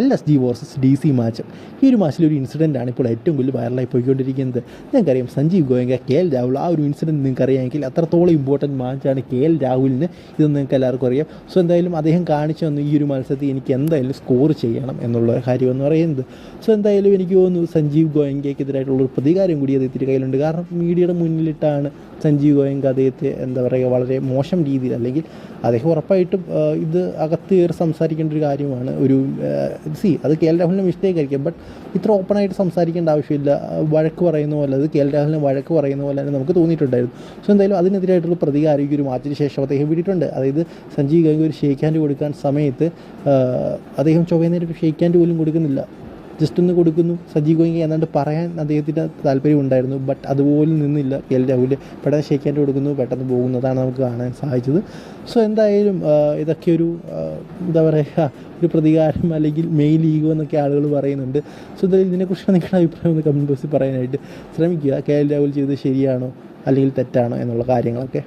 L S G versus D C match ഈ ഒരു മാച്ചിൽ ഒരു ഇൻസിഡന്റ് ആണ് ഇപ്പോൾ ഏറ്റവും കൂടുതൽ വൈറലായി പോയിക്കൊണ്ടിരിക്കുന്നത്. നിങ്ങൾക്കറിയാം സഞ്ജീവ് ഗോയങ്ക കെ എൽ രാഹുൽ ആ ഒരു ഇൻസിഡന്റ് നിങ്ങൾക്ക് അറിയാമെങ്കിൽ അത്രത്തോളം ഇമ്പോർട്ടന്റ് മാച്ചാണ് കെ എൽ രാഹുലിന്. ഇതെന്ന് നിങ്ങൾക്ക് എല്ലാവർക്കും അറിയാം. സോ എന്തായാലും അദ്ദേഹം കാണിച്ചു തന്നു ഈ ഒരു മത്സരത്തിൽ എനിക്ക് എന്തായാലും സ്കോർ ചെയ്യണം എന്നുള്ള കാര്യം എന്ന് പറയുന്നത്. സോ എന്തായാലും എനിക്ക് തോന്നുന്നു സഞ്ജീവ് ഗോയങ്കയ്ക്കെതിരായിട്ടുള്ള ഒരു പ്രതികാരം കൂടി അദ്ദേഹത്തിന്റെ കയ്യിലുണ്ട്. കാരണം മീഡിയയുടെ മുന്നിലിട്ടാണ് സഞ്ജീവ് ഗോയങ്ക അദ്ദേഹത്തെ എന്താ പറയുക വളരെ മോശം രീതിയിൽ അല്ലെങ്കിൽ അദ്ദേഹം ഉറപ്പായിട്ടും ഇത് അകത്ത് കയറി സംസാരിക്കേണ്ട ഒരു കാര്യമാണ് ഒരു സി അത് കെ എൽ രാഹുലിന്റെ മിസ്റ്റേക്ക് ആയിരിക്കും. ബട്ട് ഇത്ര ഓപ്പണായിട്ട് സംസാരിക്കേണ്ട ആവശ്യമില്ല. വഴക്ക് പറയുന്ന പോലെ അത് കെ എൽ രാഹുലിന് വഴക്ക് പറയുന്ന പോലെ തന്നെ നമുക്ക് തോന്നിയിട്ടുണ്ടായിരുന്നു. സോ എന്തായാലും അതിനെതിരായിട്ടുള്ള പ്രതികാരം ഈ ഒരു മാച്ചിന് ശേഷം അദ്ദേഹം വിട്ടിട്ടുണ്ട്. അതായത് സഞ്ജീവ് ഗാംഗ് ഒരു ഷേക്ക് ഹാൻഡ് കൊടുക്കാൻ സമയത്ത് അദ്ദേഹം ചൊവ്വേ നേരിട്ട് ഒരു ഷേക്ക് ഹാൻഡ് പോലും കൊടുക്കുന്നില്ല. ജസ്റ്റ് ഒന്ന് കൊടുക്കുന്നു. സജീവ് ഗോയിങ് ഏതാണ്ട് പറയാൻ അദ്ദേഹത്തിന്റെ താല്പര്യം ഉണ്ടായിരുന്നു. ബട്ട് അതുപോലും നിന്നില്ല. കെ എൽ രാഹുൽ പെട്ടെന്ന് ഷേക്കാന്റെ കൊടുക്കുന്നു. പെട്ടെന്ന് പോകുന്നതാണ് നമുക്ക് കാണാൻ സാധിച്ചത്. സോ എന്തായാലും ഇതൊക്കെ ഒരു എന്താ പറയുക ഒരു പ്രതികാരം അല്ലെങ്കിൽ മെയിൽ ഈഗോ എന്നൊക്കെ ആളുകൾ പറയുന്നുണ്ട്. സോ എന്തായാലും ഇതിനെക്കുറിച്ച് നിങ്ങളുടെ അഭിപ്രായം ഒന്ന് കമന്റ് ബോക്സിൽ പറയാനായിട്ട് ശ്രമിക്കുക. കെ എൽ രാഹുൽ ചെയ്തത് ശരിയാണോ? അല്ലെങ്കിൽ തെറ്റാണോ? എന്നുള്ള കാര്യങ്ങളൊക്കെ.